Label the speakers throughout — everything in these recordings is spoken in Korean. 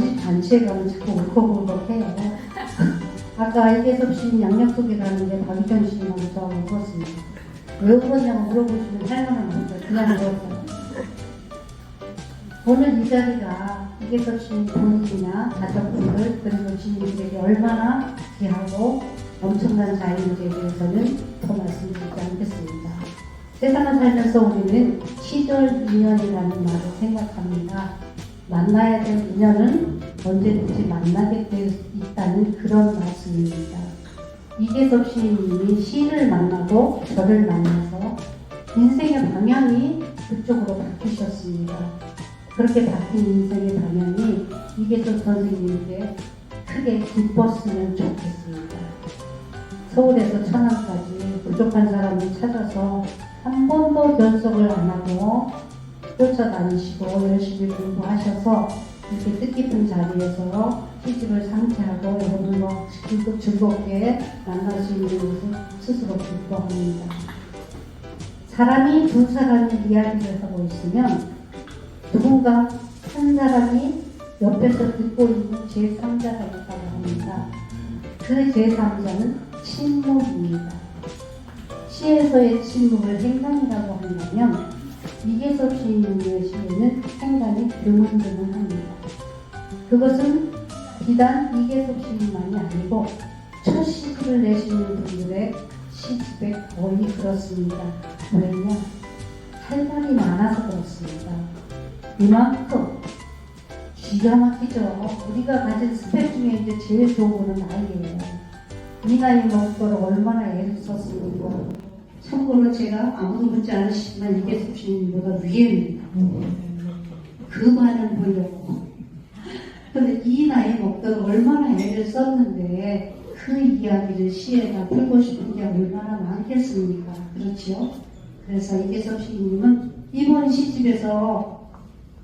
Speaker 1: 집 단체에 가면 자꾸 울컥울컥해요. 아까 이계섭 씨는 양력 속이라는 게 박희경 씨는 먼저 울었습니다. 왜 울었냐고 물어보시면 할 말은 없어요. 그냥 울었어요. 오늘 이 자리가 이계섭 씨는 본인이나 가족분들 그리고 주민들에게 얼마나 귀하고 엄청난 자유인지에 대해서는 더 말씀드리지 않겠습니다. 세상을 살면서 우리는 시절 인연이라는 말을 생각합니다. 만나야 될 인연은 언제든지 만나게 돼 있다는 그런 말씀입니다. 이계섭 시인님이 시인을 만나고 저를 만나서 인생의 방향이 그쪽으로 바뀌셨습니다. 그렇게 바뀐 인생의 방향이 이계섭 선생님께 크게 기뻤으면 좋겠습니다. 서울에서 천안까지 부족한 사람을 찾아서 한 번도 결석을 안 하고 쫓아다니시고 열심히 공부하셔서 이렇게 뜻깊은 자리에서 시집을 상쾌하고 여러분과 즐겁- 즐겁게 만날 수 있는 것을 스스로 기뻐합니다. 사람이 두 사람이 이야기를 하고 있으면 누군가 한 사람이 옆에서 듣고 있는 제3자가 있다고 합니다. 그 제3자는 침묵입니다. 시에서의 침묵을 행간이라고 한다면 이계섭 시인의 시에는 행간이 드문드문합니다. 그것은 비단 이계섭 시인만이 아니고 첫 시집을 내시는 분들의 시집에 거의 그렇습니다. 왜냐? 할 말이 많아서 그렇습니다. 이만큼 기가 막히죠. 우리가 가진 스펙 중에 이제 제일 좋은 거는 나이예요. 이 나이 먹도록 얼마나 애를 썼습니까? 참고로 제가 아무도 묻지 않으시지만 이게 수신보다 위에입니다. 그 말을 보려고. 근데 이 나이 먹도록 얼마나 애를 썼는데 그 이야기를 시에다 풀고 싶은 게 얼마나 많겠습니까? 그렇지요? 그래서 이계섭 시인님은 이번 시집에서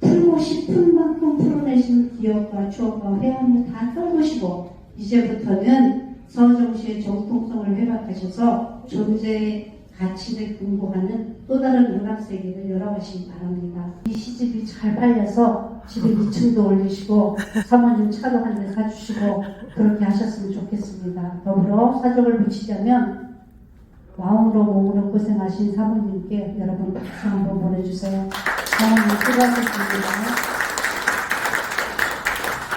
Speaker 1: 풀고 싶은 만큼 풀어내신 기억과 추억과 회한을 다 털으시고 이제부터는 서정시의 정통성을 회복하셔서 존재의 가치를 공부하는 또 다른 문학 세계를 열어가시기 바랍니다. 이 시집이 잘 팔려서 집에 2층도 올리시고 사모님 차도 한 대 사주시고 그렇게 하셨으면 좋겠습니다. 더불어 사족을 붙이자면 마음으로 몸으로 고생하신 사모님께 여러분 박수 한번 보내주세요. 사모님 수고하셨습니다.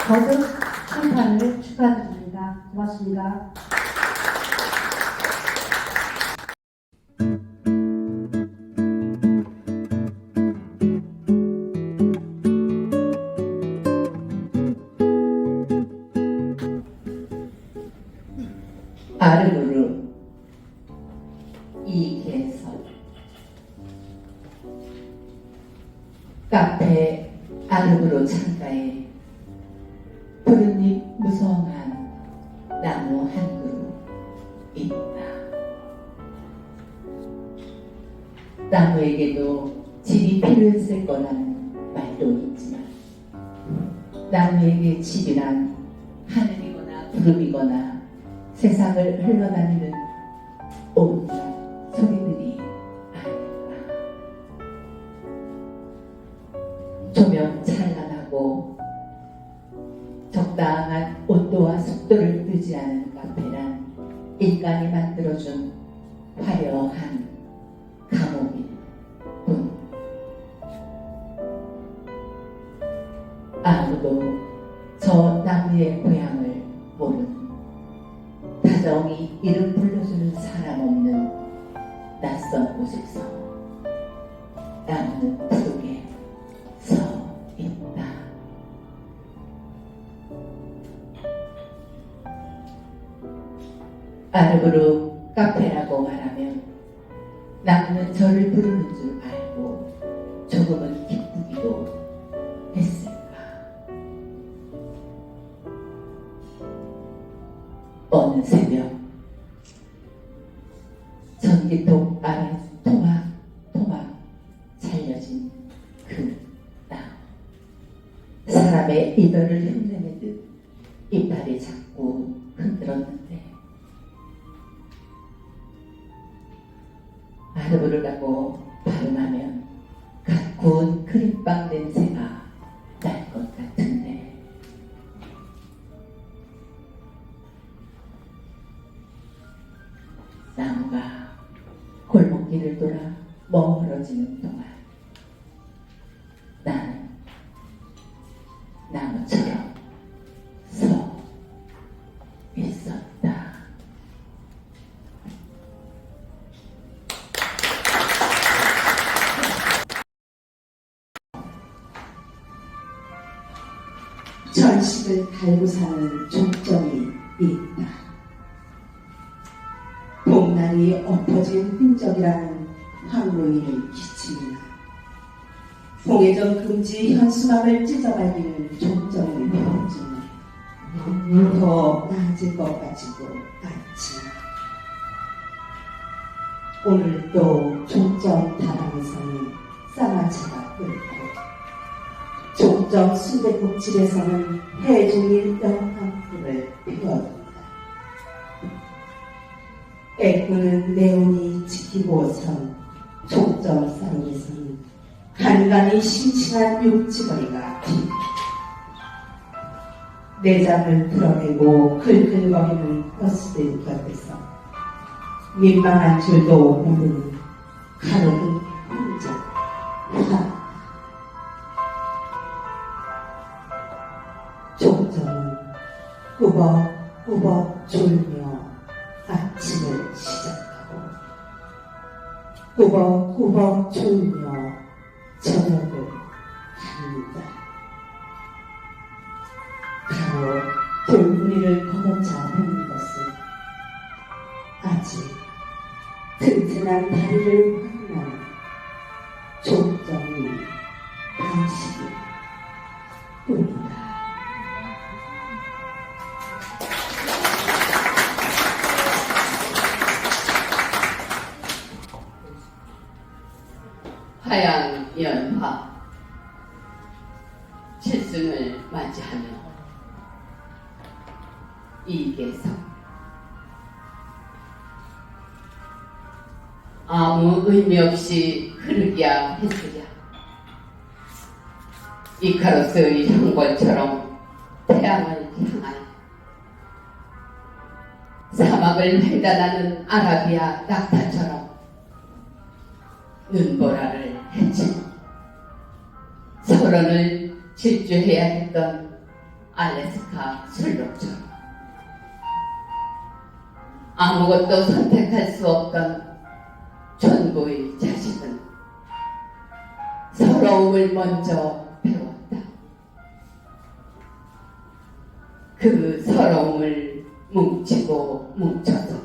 Speaker 1: 거듭 출판을 축하드립니다. 고맙습니다.
Speaker 2: 나무에게도 집이 필요했을 거라는 말도 있지만 나무에게 집이란 하늘이거나 구름이거나 세상을 흘러다니는 온갖 소리들이 아닐까. 조명 찬란하고 적당한 온도와 속도를 유지하는 카페란 인간이 만들어준 화려한 아무도 저 나무의 고향을 모르는 다정히 이름 불러주는 사람 없는 낯선 곳에서 나무는 푸르게 서 있다. 아르브르 카페라고 말하면 나무는 저를 부르는 줄 알고 조금은 구운 크림빵 냄새
Speaker 3: 전식을 달고 사는 종점이 있다. 봄날이 엎어진 흔적이라는 황무인을 기침이나 봉해전 금지 현수막을 찢어 발기는 종점의 병증은 더 나아질 것 같지도 않지만 오늘도 종점 다방에서는 쌍화차가 끓고 종점 순대국집에서는 해종일 연탄불을 피워둔다. 애꾸는 내온이 지키고선 종점 사롱에서는 간간히 심심한 육지거리가. 내장을 드러내고 글글거리는 버스들 곁에서 민망한 줄도 모르는 가로등 꾸벅 꾸벅 졸며 아침을 시작하고 꾸벅꾸벅 졸며 저녁을 합니다. 가로 돌무늬를 걷어차 보는 것은 아직 튼튼한 다리를
Speaker 4: 의미 없이 흐르기야 했으랴 이카로스의 형벌처럼 태양을 향하여 사막을 횡단하는 아라비아 낙타처럼 눈보라를 해치고 서론을 질주해야 했던 알래스카 술록처럼 아무것도 선택할 수 없던 전부의 자식은 서러움을 먼저 배웠다. 그 서러움을 뭉치고 뭉쳐서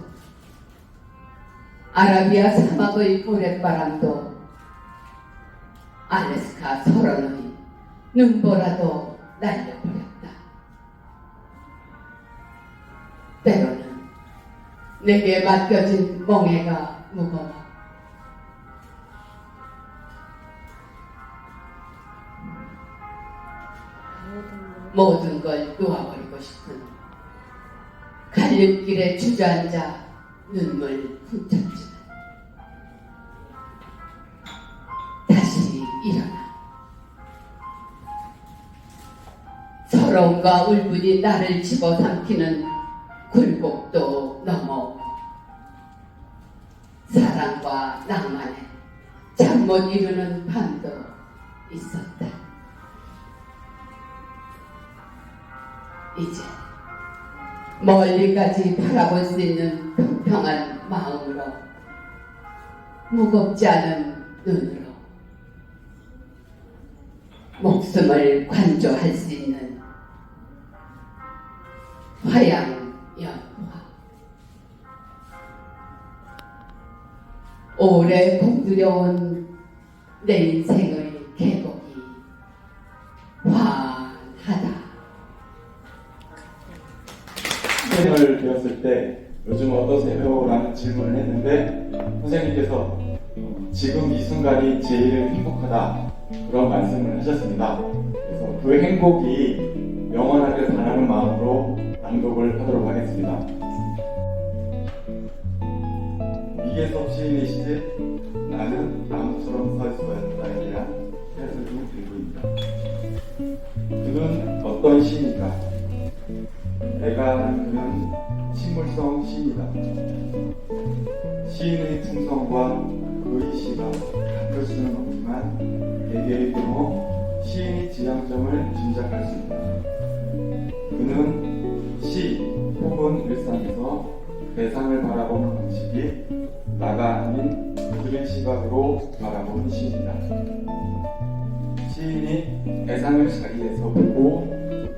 Speaker 4: 아라비아 사막의 모래바람도 알래스카 서론의 눈보라도 날려버렸다. 때로는 내게 맡겨진 멍해가 무거워. 모든 걸 놓아버리고 싶은 갈림길에 주저앉아 눈물 훔쳤지만 다시 일어나 서러움과 울분이 나를 집어삼키는 굴곡도 넘어 사랑과 낭만에 잠 못 이루는 밤도 있었다. 이제 멀리까지 바라볼 수 있는 평평한 마음으로 무겁지 않은 눈으로 목숨을 관조할 수 있는 화양 연화. 오래 공들여온 내 인생의 계곡이 환
Speaker 5: 선생님을 배웠을 때 요즘 어떠세요? 라는 질문을 했는데 선생님께서 어, 지금 이 순간이 제일 행복하다 그런 말씀을 하셨습니다. 그래서 그 행복이 영원하길 바라는 마음으로 낭독을 하도록 하겠습니다. 이계섭 시인의 시집 나는 나무처럼 서 있어야에 대한 해설 중 일부입니다. 그는 어떤 시인일까? 아는 그는 식물성 시입니다. 시인의 품성과 그의 시가 같을 수는 없지만 개개의 경우 시인의 지향점을 짐작할 수 있다. 그는 시 혹은 일상에서 대상을 바라보는 방식이 나가 아닌 그들의 시각으로 바라보는 시입니다. 시인이 대상을 자리에서 보고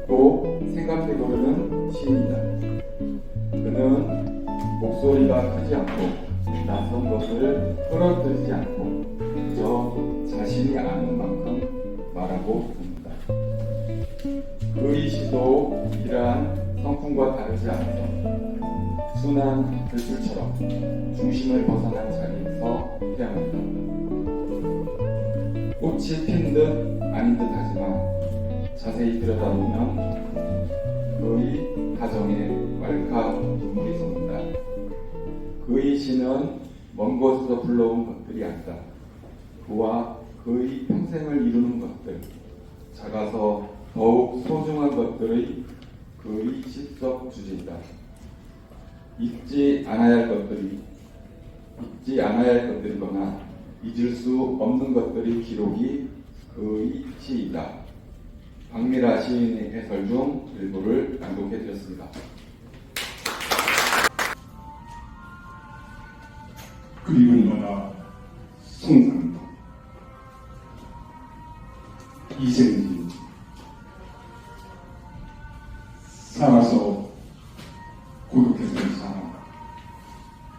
Speaker 5: 또 생각해 고르는 시입니다. 그는 목소리가 크지 않고 낯선 것을 끌어들이지 않고 그저 자신이 아는 만큼 말하고 듭니다. 그의 시도 이러한 성품과 다르지 않아서 순한 글줄처럼 중심을 벗어난 자리에서 태어납니다. 꽃이 핀 듯 아닌 듯 하지만 자세히 들여다보면 그의 가정에 왈칵 눈물이 솟는다. 그의 시는 먼 곳에서 불러온 것들이 아니다. 그와 그의 평생을 이루는 것들, 작아서 더욱 소중한 것들의 그의 시적 주제이다. 잊지 않아야 할 것들이 잊지 않아야 할 것들이거나 잊을 수 없는 것들의 기록이 그의 시이다. 박미라 시인의 해설 중 일부를 낭독해 드렸습니다.
Speaker 6: 그리운 나라 송상도 이생진 살아서 고독했던 사람.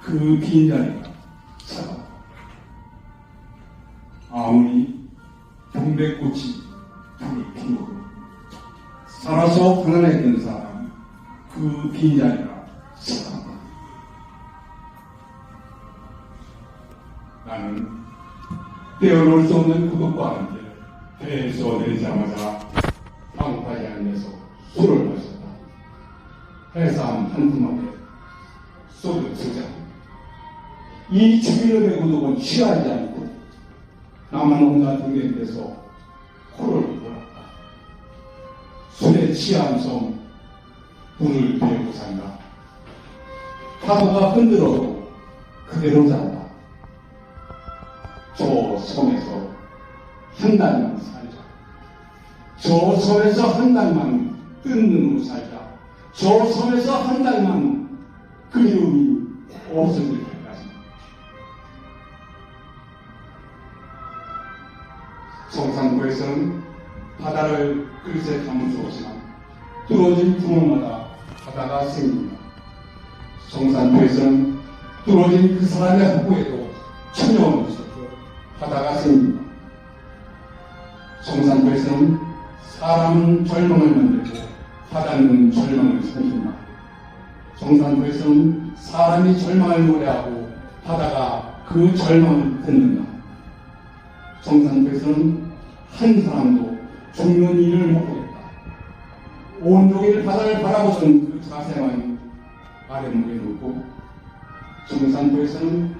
Speaker 6: 그 빈자리 빈자리가 차가 나는 떼어놓을 수 없는 그것과 함께 배에서 내리자마자 방파에 앉아서 술을 마셨다. 해삼 한 품안에 소주 두 잔. 이 주민의 배구독은 취하지 않고 나만 혼자 등에 대서 코를 골았다. 술에 취한 섬 문을 베고 산다. 파도가 흔들어도 그대로 잔다. 저 섬에서 한 달만 살자. 저 섬에서 한 달만 뜬 눈으로 살자. 저 섬에서 한 달만 그리움이 없어질 때까지. 성산구에서는 바다를 그릇에 담으주었지만 뚫어진 구멍마다 바다가 생긴다. 성산구에서는 뚫어진 그 사람의 허구에도 천여원 있었고 바다가 생긴다. 성산구에서는 사람은 절망을 만들고 바다는 절망을 삼킨다. 성산구에서는 사람이 절망을 노래하고 바다가 그 절망을 듣는다. 성산구에서는 한 사람도 죽는 일을 못 보겠다. 온종일 바다를 바라보던 그 자세만 아랫목에 놓고 성산구에서는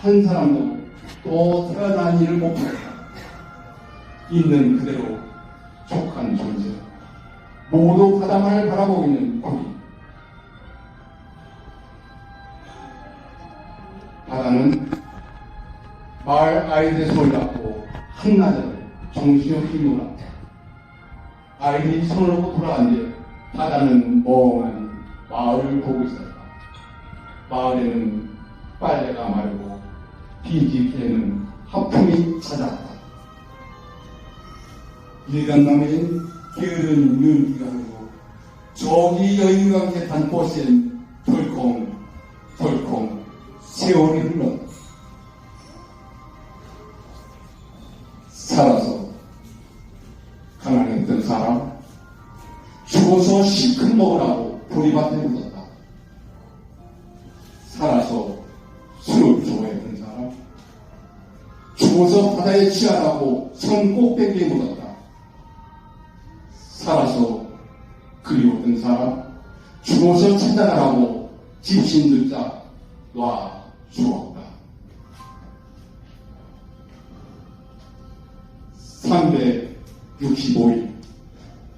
Speaker 6: 한 사람도 또 태어난 일을 못 보겠다. 있는 그대로 족한 존재. 모두 바다만을 바라보고 있는 우리. 바다는 마을 아이들의 손을 잡고 한나절을 정신없이 놀았다. 아이들이 손을 놓고 돌아간 뒤 바다는 멍하니 마을을 보고 있었다. 마을에는 빨래가 마르고 빈 집에는 하품이 찾았다. 일간남의 게으른 눈기가 흐르고 저기 여인과 함께 단꽃엔 덜컹 덜컹 세월이 흘렀다. 취하라고 선 꼭대기에 묻었다. 살아서 그리웠던 사람 죽어서 찾아가라고 집신 들자 놔 주었다. 365일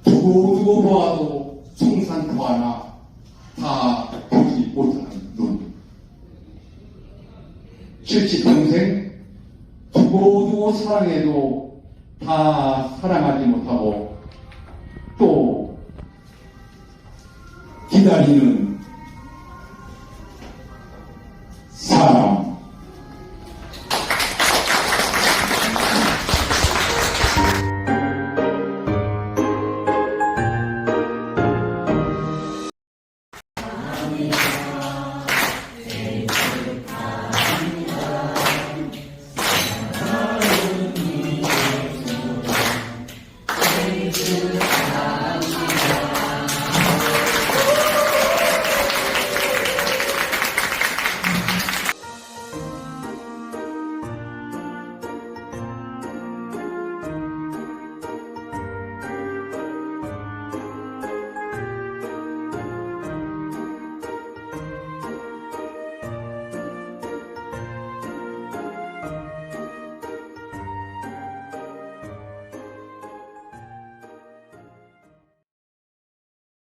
Speaker 6: 두고두고 보아도 청산포 하나 다 못하는 눈. 70평생 두고두고 사랑해도 다 사랑하지 못하고 또 기다리는